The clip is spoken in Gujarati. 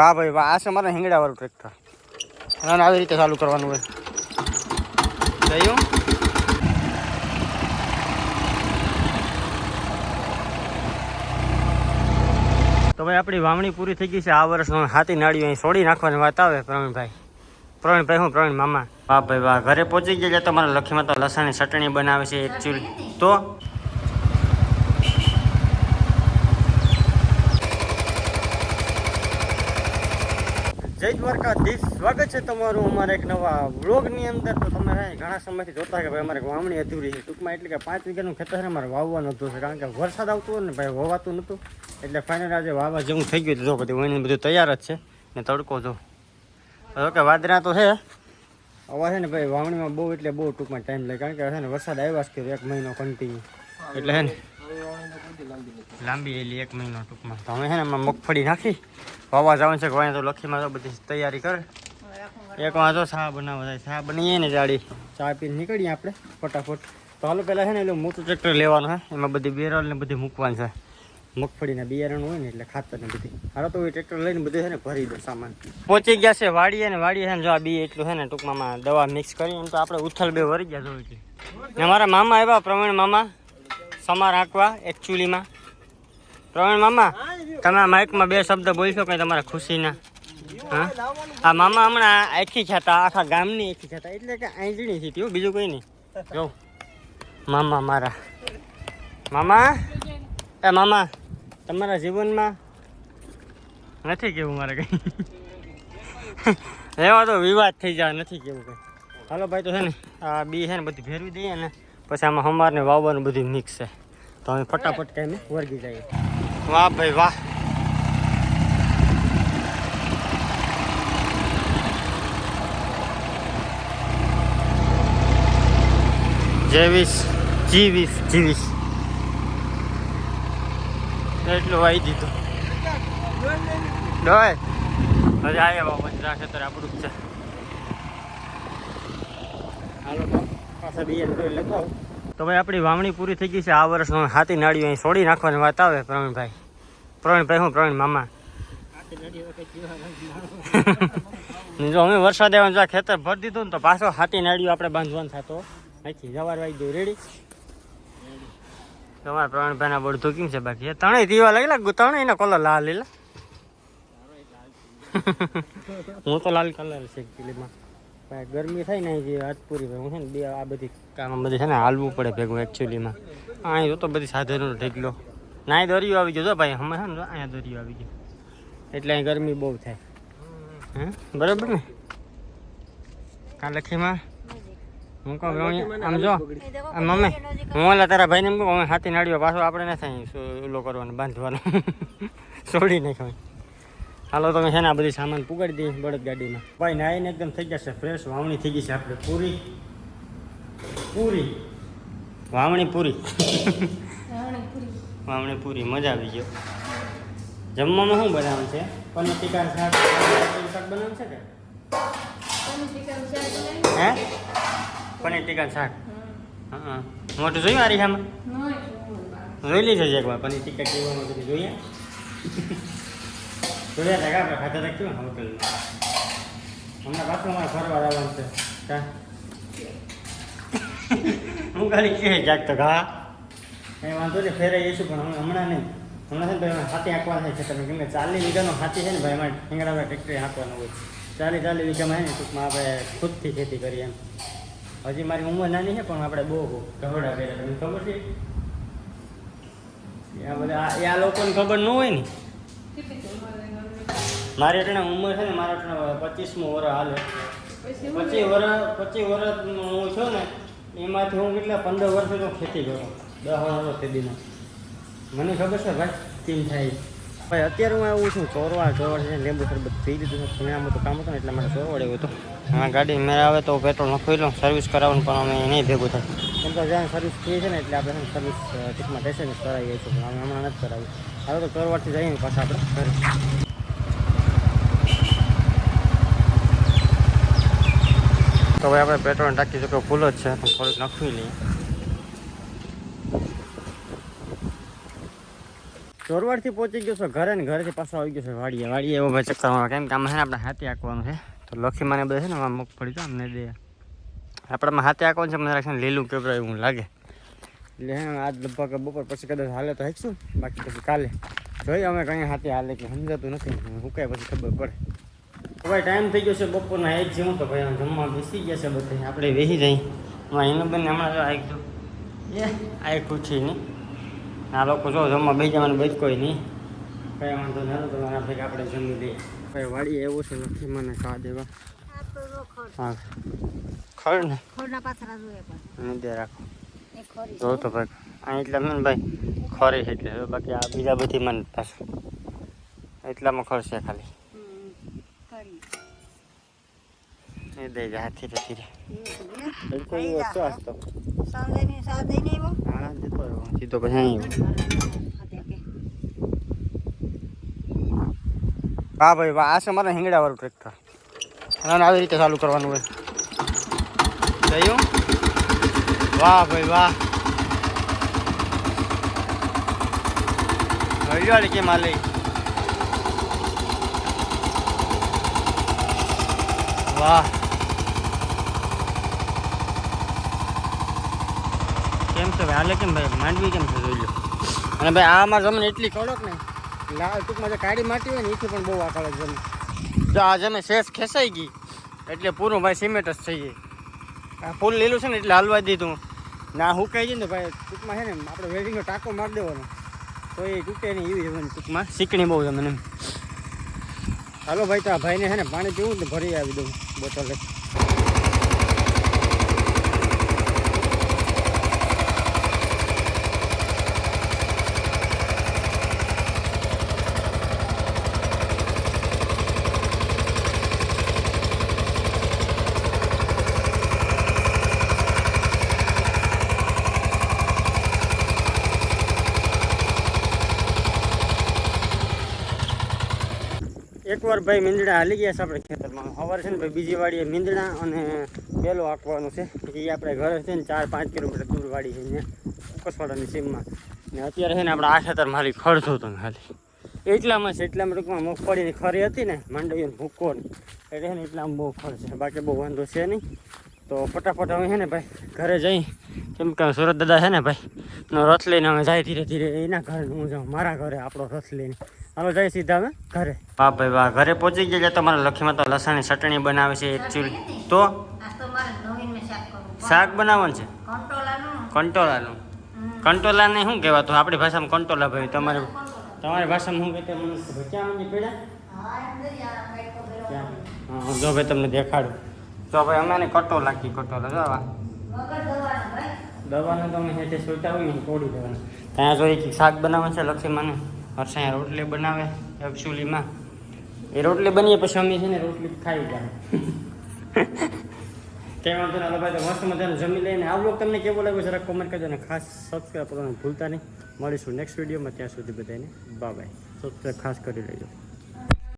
હા ભાઈ, વાહ, આ છે મારા હિંગડા વાળું ટ્રેક્ટર અને આવી રીતે ચાલુ કરવાનું હોય. જયું તો ભાઈ, આપણી વાવણી પૂરી થઈ ગઈ છે. આ વર્ષનો હાથી નાળીઓ અહીં છોડી નાખવાની વાત આવે પ્રવીણભાઈ. પ્રવીણભાઈ, હું પ્રવીણ મામા. વાહ ભાઈ, વાહ, ઘરે પહોંચી ગયા તો મારા લખીમાં તો લસણની ચટણી બનાવે છે એકચ્યુઅલી તો જય દ્વારકાધીશ, સ્વાગત છે તમારું અમારા એક નવા વ્લોગની અંદર. તો તમે ઘણા સમયથી જોતા કે ભાઈ અમારે વાવણી અધૂરી છે. ટૂંકમાં એટલે કે પાંચ વીઘાનું ખેતર અમારે વાવવાનું હતું કારણ કે વરસાદ આવતો ને ભાઈ વવાતું નહોતું. એટલે ફાઇનલ આજે વાવા જેવું થઈ ગયું જો બધું વહીને બધું તૈયાર જ છે. ને તડકો જો. કે વાદરા તો છે. હવે છે ને ભાઈ વાવણીમાં બહુ એટલે બહુ ટૂંકમાં ટાઈમ લાગે. કારણ કે વરસાદ આવ્યા જ કર્યો, એક મહિનો કન્ટિન્યુ એટલે છે ને લાંબી એલી એક મહિનો ટૂંકમાં. તો અમે છે ને એમાં મગફળી નાખી. વાવા જવાનું છે તો લખીમાં તો બધી તૈયારી કરે. એક વાંધો ચા બનાવવા જાય ચા બનીએ ને જાડી. ચા પીને નીકળીએ આપણે, ફટાફટ. તો હાલો પહેલાં છે ને એટલે મોટું ટ્રેક્ટર લેવાનું છે. એમાં બધી બેરલ ને બધી મૂકવાનું છે. મગફળીના બિયારણ હોય ને એટલે ખાતર ને બધી. હારો તો એ ટ્રેક્ટર લઈને બધું છે ને ભરી દો સામાન. પહોંચી ગયા છે વાડીએ ને વાડીએ છે ને જો આ બી એટલું છે ને ટૂંકમાં દવા મિક્સ કરી એમ તો આપણે ઉથલ બે વરી ગયા જોઈ ને મારા મામા આવ્યા પ્રવીણ મામા. સમા રાખવા એકચ્યુઅલીમાં પ્રવીણ મામા તમે માઇકમાં બે શબ્દ બોલશો કંઈ તમારા ખુશીના? હા? આ મામા હમણાં આખી ખાતા આખા ગામની આખી ખાતા એટલે કે આંજણી હતી હો, બીજું કંઈ નહીં. જો મામા મારા. મામા? એ મામા તમારા જીવનમાં નથી કેવું મારે કંઈ? એવા તો વિવાદ થઈ જાય નથી કેવું કંઈ. હાલો ભાઈ તો છે ને આ બી છે ને બધું ભેરવી દઈએ ને. પછી આમાં હમારને વાવવાનું બધું મિક્સ છે. તો અમે ફટાફટ કાંઈ વર્ગી જઈએ. વાહ ભાઈ વાહ. જેવીસ જીવીસ જીવીસ એટલું વાઈ દીધું. ડોય. હવે આવ્યા બાબા ખેતર આપણું જ છે. હાલો. તો ભાઈ આપણી વાવણી પૂરી થઈ ગઈ છે. આ વર્ષનો હાથી નાળીઓ અહીં છોડી નાખવાની વાત આવે પ્રવીણભાઈ. પ્રવીણભાઈ હું? પ્રવીણ મામા. જો અમે વરસાદ આવ્યો જો ખેતર ભરી દીધું ને તો પાછો હાથી નાળીઓ આપણે બાંધવાનું થતો નથી જવાર વાઈ દઉં રેડી. તમારા પ્રવીણભાઈ ના બળતું કેમ છે બાકી. ત્રણેય દીવા લાગેલા ત્રણેય ના કલર લાલ લીલા. હું તો લાલ કલર છે એકચ્યુઅલીમાં પણ ગરમી થાય ને જે વાત પૂરી ભાઈ. હું છે ને બે આ બધી કામ બધી છે ને હાલવું પડે ભેગું એકચ્યુઅલીમાં અહીં તો બધી સાધનો ઢેકલો ના દરિયો આવી ગયો જો ભાઈ, અમે છે ને અહીંયા દરિયો આવી ગયો. એટલે અહીં ગરમી બહુ થાય. હે? બરાબર ને? કાં લખીમાં? હું કહું આમ જો. મમ્મી, હું ઓલા તારા ભાઈને એમ કહું અમે હાથી નાળીઓ પાછો આપણે ન થાય ઓલો કરવાનો, બાંધવાનો. છોડી નાખવાનું હાલો તમે છે ને આ બધી સામાન પુગાડી દઈએ બળદ ગાડીમાં. ભાઈ નાઈને એકદમ થઈ જશે ફ્રેશ વાવણી થઈ ગઈ છે આપણે. પૂરી. પૂરી. વાવણી પૂરી. વાવણી પૂરી. મજા આવી ગયો જમવામાં શું બનાવવાનું છે? પનીર ટીકા શાક શાક બનાવવાનું છે કે? હે? પનીર ટીકા શાક? હા. મોટું જોયું આરીખામાં જોઈ લીધું છે એકવાર પનીર ટીકા કેવા જોઈએ? જોયા હતા આપણે ખાતા હતા કેવું હોટલમાં હમણાં પાછું અમારે ફરવા આવવાનું છે. કા? હું ખાલી કહે ક્યાંક તો ઘા. એ વાંધો નહીં ફેરાઈ જઈશું પણ હમણાં નહીં. હમણાં છે ને ભાઈ હાથી હાંકવાના છે તમે કેમ ચાલી ચાલીસ વીઘાનો હાથી છે ને ભાઈ અમારે ઠીંગડામાં ફેક્ટરી હાંકવાનું હોય ચાલી ચાલીસ વીઘામાં છે ને ટૂંકમાં આપણે ખુદથી ખેતી કરીએ એમ. હજી મારી ઉંમર નાની છે પણ આપણે બહુ ગભડા કર્યા તમને ખબર છે? આ બધા આ- એ આ લોકોને ખબર ન હોય ને. મારી એટલે ઉંમર છે ને મારા એટલે પચીસમું વર્ષ હાલે. પચીસ વર્ષ પચીસ વર્ષ હું છું ને એમાંથી હું કેટલા પંદર વર્ષથી તો ખેતી કરું. દસ વર્ષ ખેતીનો. મને ખબર છે ભાઈ કેમ થાય? ભાઈ અત્યારે હું આવું છું ચોરવા ચોરવા છે લીંબુ શરબત પી લીધું છે. મેં તો કામ હતું ને એટલે મારે ચોરવાડ એવું હતું. હા ગાડી મેં આવે તો પેટ્રોલ નખવી લઉં સર્વિસ કરાવવાનું પણ અમે નહીં ભેગું થાય. કેમ કે જ્યાં સર્વિસ થઈ છે ને એટલે આપણે સર્વિસ ટીકમાં ટેશન કરાવી છીએ. પણ અમે હમણાં નથી કરાવી હવે તો ચોરવાડથી જઈએ પાછા આપણે ઘરે. તો ભાઈ આપણે પેટ્રોલ ટાંકી કે ફૂલ જ છે, પણ થોડીક નાખવી લઈએ. ચોરવાડથી પહોંચી ગયો છો, ઘરે ને ઘરેથી પાછો આવી ગયો છે, વાડીએ. વાડીએ એવો ભાઈ ચક્કર મારવા. કેમ કે આમાં છે ને આપણે હાથી આંકવાનું છે. તો લખી મને બધે છે ને આમાં મગફળી તો અમને દે. આપણામાં હાથે આંકવાનું છે, મને રાખશે લીલું કેવડાવ એવું લાગે. એટલે આજ લગભગ બપોર પછી કદાચ હાલે તો હેકશું, બાકી પછી કાલે. જોઈએ અમે કંઈ હાથે હાલે કે સમજાતું નથી, હું કાંઈ પછી ખબર પડે. ભાઈ ટાઈમ થઈ ગયો છે બપોરના એક જેવું તો ભાઈ જમવા બેસી ગયા છે બધે. આપણે બેસી જઈ એનું બંને હમણાં જો આવી ગયું. એ આ એક પૂછી નહીં આ લોકો જો જમવા બે જવાનું બચ કોઈ નહીં. કઈ વાંધો નહીં. તો મારા ભેગા આપણે જમી દઈએ ભાઈ વાડી એવું છે નથી મને કા દેવા. ખડ હા. ખરું ને. ખડના પાથરા જોઈએ પણ. નીચે રાખો. જો તો ભાઈ. આ એટલે મને ભાઈ ખરી એટલે. બાકી આ બીજા બધી મને પાછું. એટલામાં ખરશે ખાલી હમ, ખરી દઈ જાય ધીરે ધીરે એવું છે ને? બિલકુલ લઈ એવો જા. શ્વાસ તો સાંજની સા દઈને આવ્યો? હા જતો રહ્યો સીધો પછી અહીં હા ભાઈ વાહ આ છે મારે હિંગડા વાળું ટ્રેક્ટર અને આવી રીતે ચાલુ કરવાનું હોય જયું વાહ ભાઈ, વાહ કેમ હાલે વાહ કેમ છે ભાઈ? હાલે કેમ ભાઈ? માંડવી કેમ છે જોઈ લો. અને ભાઈ, આ અમારે જમીન એટલી કડક ને ટૂંકમાં જે કાળી માટી હોય ને, એથી પણ બહુ આ કડક જમીન. જો આ જમીન શેષ ખેંચાઈ ગઈ, એટલે પૂરું ભાઈ સિમેન્ટ જ થઈ ગઈ. આ ફૂલ લીલું છે ને, એટલે હાલવા દીધું. ના હુકાઈ જાય ને ભાઈ, ટૂંકમાં છે ને, આપણે વેલ્ડિંગનો ટાંકો મારી દેવાનો. તો એ તૂટે નહીં એવી જમીન ટૂંકમાં. શીકણી બહુ જમીન એમ. હાલો ભાઈ, તો આ ભાઈને છે ને, પાણી પીવું ને ભરી આવી દઉં બોટલે એકવાર ભાઈ મીંદડા હાલી ગયા છે આપણે ખેતરમાં. સવારે છે ને ભાઈ બીજી વાડીએ મીંદડા અને બેલો હાંકવાનું છે. એ આપણે ઘરે છે ને ચાર પાંચ કિલોમીટર દૂર વાડી છે અહીંયા કસવાડાની સીમમાં. ને અત્યારે છે ને આપણે આ ખેતર મારી ખડતો હતો ખાલી. એટલામાં છે, એટલામાં ટૂંકમાં મગફળીની ખરી હતી ને, માંડવીનો ભૂકો એટલે છે ને એટલામાં બહુ ખર છે. બાકી બહુ વાંધો છે નહીં. તો ફટાફટ હવે છે ને ભાઈ ઘરે જઈ. કેમ કે સુરત દાદા છે ને ભાઈ નો રથ લઈને અમે જાય ધીરે ધીરે એના ઘરે હું જાઉં મારા ઘરે આપણો રથ લઈને. હાલો જઈ સીધા અમે ઘરે. વાહ ભાઈ વાહ ઘરે પહોંચી ગયા તો તમારા લખીમાં તો લસણની ચટણી બનાવે છે એકચ્યુઅલી તો આ તો? મારે નવીન મેં શાક બનાવવાનું છે? કંટોલાનું, કંટોલાનું શું કહેવાતું? આપણી ભાષામાં કંટોલા ભાઈ તમારે તમારી ભાષામાં શું કહેતા મને ભચ્યા. ક્યાં હા જો ભાઈ તમને દેખાડું. તો ભાઈ અમે કટો લાગી કટો વગર દવાનું તમે હેઠે સોચા હોય ને તોડી દેવાનું. ત્યાં જો એક શાક બનાવે છે લક્ષી મને હરસાઈ રોટલી બનાવે એકચ્યુઅલીમાં એ રોટલી બનીએ પછી અમે છે ને રોટલી ખાઈ જાય કઈ વાંધો ના ભાઈ તો મસ્ત મજાનું જમી લઈને. આ બ્લોગ તમને કેવો લાગ્યો જરા કોમેન્ટ કરજો અને ખાસ સબસ્ક્રાઈબ કરવાનું ભૂલતા નહીં. મળીશું નેક્સ્ટ વિડીયોમાં ત્યાં સુધી બધાને બાય બાય સબસ્ક્રાઈબ ખાસ કરી લેજો.